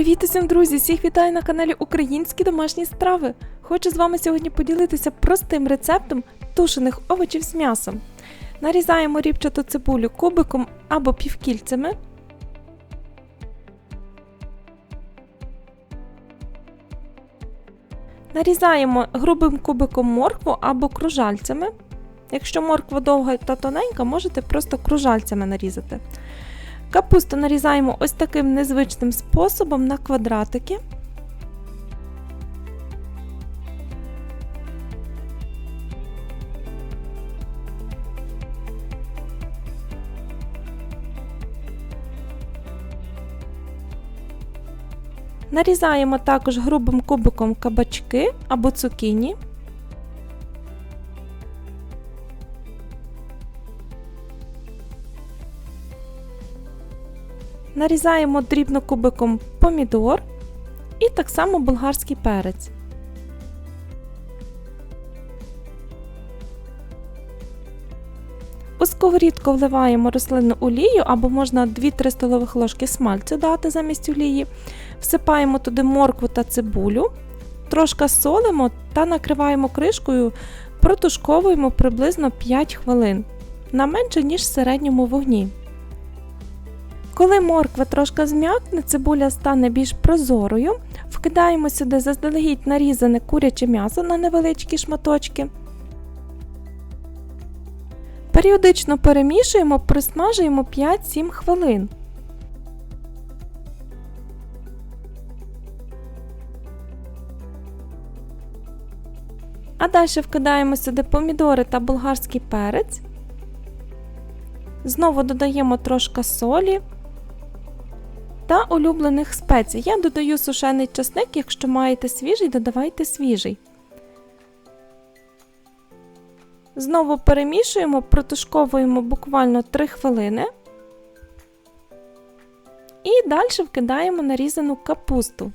Привіт усім, друзі! Всіх вітаю на каналі Українські домашні страви. Хочу з вами сьогодні поділитися простим рецептом тушених овочів з м'ясом. Нарізаємо рібчату цибулю кубиком або півкільцями. Нарізаємо грубим кубиком моркву або кружальцями. Якщо морква довга та тоненька, можете просто кружальцями нарізати. Капусту нарізаємо ось таким незвичним способом на квадратики. Нарізаємо також грубим кубиком кабачки або цукіні. Нарізаємо дрібно кубиком помідор і так само болгарський перець. У сковорідку вливаємо рослинну олію або можна 2-3 столових ложки смальцю дати замість олії. Всипаємо туди моркву та цибулю, трошки солимо та накриваємо кришкою, протушковуємо приблизно 5 хвилин на менше, ніж в середньому вогні. Коли морква трошки зм'якне, цибуля стане більш прозорою, вкидаємо сюди заздалегідь нарізане куряче м'ясо на невеличкі шматочки. Періодично перемішуємо, присмажуємо 5-7 хвилин. А далі вкидаємо сюди помідори та болгарський перець. Знову додаємо трошки солі та улюблених спецій. Я додаю сушений часник, якщо маєте свіжий, додавайте свіжий. Знову перемішуємо, протушковуємо буквально 3 хвилини. І далі вкидаємо нарізану капусту.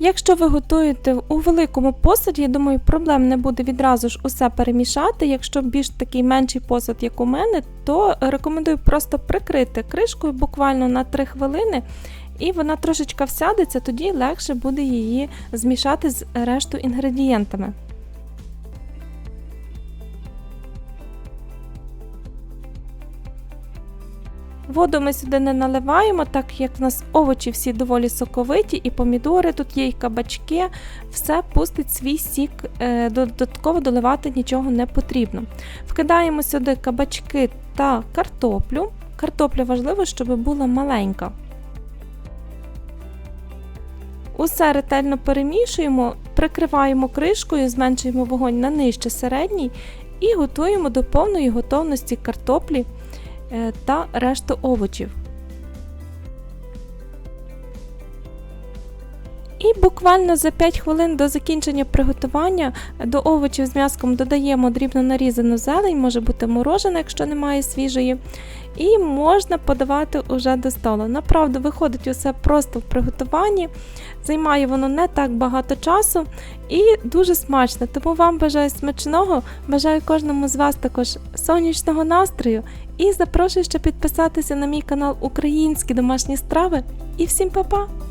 Якщо ви готуєте у великому посуді, я думаю, проблем не буде відразу ж усе перемішати. Якщо більш такий менший посуд, як у мене, то рекомендую просто прикрити кришкою буквально на 3 хвилини, і вона трошечки всядеться, тоді легше буде її змішати з решту інгредієнтами. Воду ми сюди не наливаємо, так як в нас овочі всі доволі соковиті, і помідори тут є, і кабачки, все пустить свій сік, е, додатково доливати нічого не потрібно. Вкидаємо сюди кабачки та картоплю. Картопля важливо, щоб була маленька. Усе ретельно перемішуємо, прикриваємо кришкою, зменшуємо вогонь на нижче середній і готуємо до повної готовності картоплі. Е, та решту овочів. І буквально за 5 хвилин до закінчення приготування до овочів з м'яском додаємо дрібно нарізану зелень, може бути морожена, якщо немає свіжої. І можна подавати уже до столу. Направду, виходить усе просто в приготуванні, займає воно не так багато часу і дуже смачно. Тому вам бажаю смачного, бажаю кожному з вас також сонячного настрою і запрошую ще підписатися на мій канал Українські домашні страви. І всім па-па!